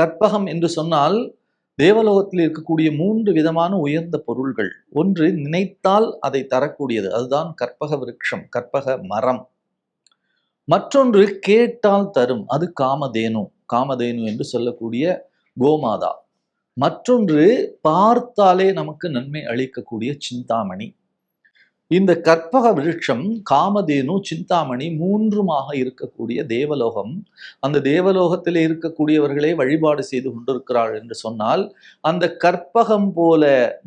கற்பகம் என்று சொன்னால் தேவலோகத்தில் இருக்கக்கூடிய மூன்று விதமான உயர்ந்த பொருள்கள். ஒன்று நினைத்தால் அதை தரக்கூடியது. அதுதான் கற்பக விருட்சம் கற்பக மரம். மற்றொன்று கேட்டால் தரும். அது காமதேனு. காமதேனு என்று சொல்லக்கூடிய கோமாதா. மற்றொன்று பார்த்தாலே நமக்கு நன்மை அளிக்கக்கூடிய சிந்தாமணி. இந்த கற்பக விருட்சம் காமதேனு சிந்தாமணி மூன்றுமாக இருக்கக்கூடிய தேவலோகம். அந்த தேவலோகத்தில் இருக்கக்கூடியவர்களே வழிபாடு செய்து கொண்டிருக்கிறாள் என்று சொன்னால் அந்த கற்பகம் போல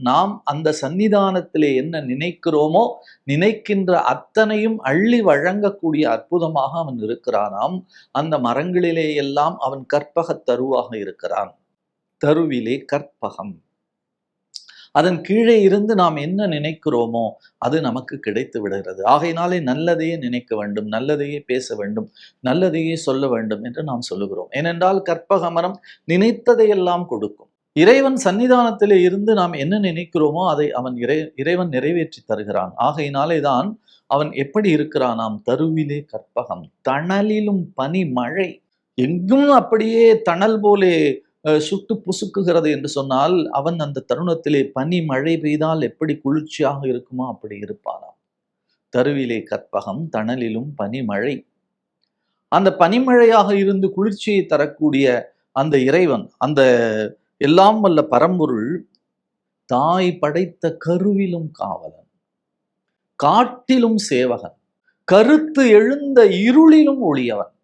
நாம் அந்த சன்னிதானத்திலே என்ன நினைக்கிறோமோ நினைக்கின்ற அத்தனையும் அள்ளி வழங்கக்கூடிய அற்புதமாக அவன் இருக்கிறானாம். அந்த மரங்களிலே எல்லாம் அவன் கற்பக தருவாக இருக்கிறான். தருவிலே கற்பகம். அதன் கீழே இருந்து நாம் என்ன நினைக்கிறோமோ அது நமக்கு கிடைத்து விடுகிறது. ஆகையினாலே நல்லதையே நினைக்க வேண்டும் நல்லதையே பேச வேண்டும் நல்லதையே சொல்ல வேண்டும் என்று நாம் சொல்லுகிறோம். ஏனென்றால் கற்பக மரம் நினைத்ததையெல்லாம் கொடுக்கும். இறைவன் சன்னிதானத்திலே இருந்து நாம் என்ன நினைக்கிறோமோ அதை அவன் இறை இறைவன் நிறைவேற்றி தருகிறான். ஆகையினாலே தான் அவன் எப்படி இருக்கிறானாம்? தருவிலே கற்பகம் தணலிலும் பனி மழை எங்கும் அப்படியே தணல் போலே சுட்டு புசுக்குகிறது என்று சொன்னால் அவன் அந்த தருணத்திலே பனி மழை பெய்தால் எப்படி குளிர்ச்சியாக இருக்குமோ? அப்படி இருப்பானாம். தருவிலே கற்பகம் தணலிலும் பனிமழை அந்த பனிமழையாக இருந்து குளிர்ச்சியை தரக்கூடிய அந்த இறைவன் அந்த எல்லாம் வல்ல பரம்பொருள் தாய் படைத்த கருவிலும் காவலன் காட்டிலும் சேவகன் கருத்து எழுந்த இருளிலும் ஒளியவன்.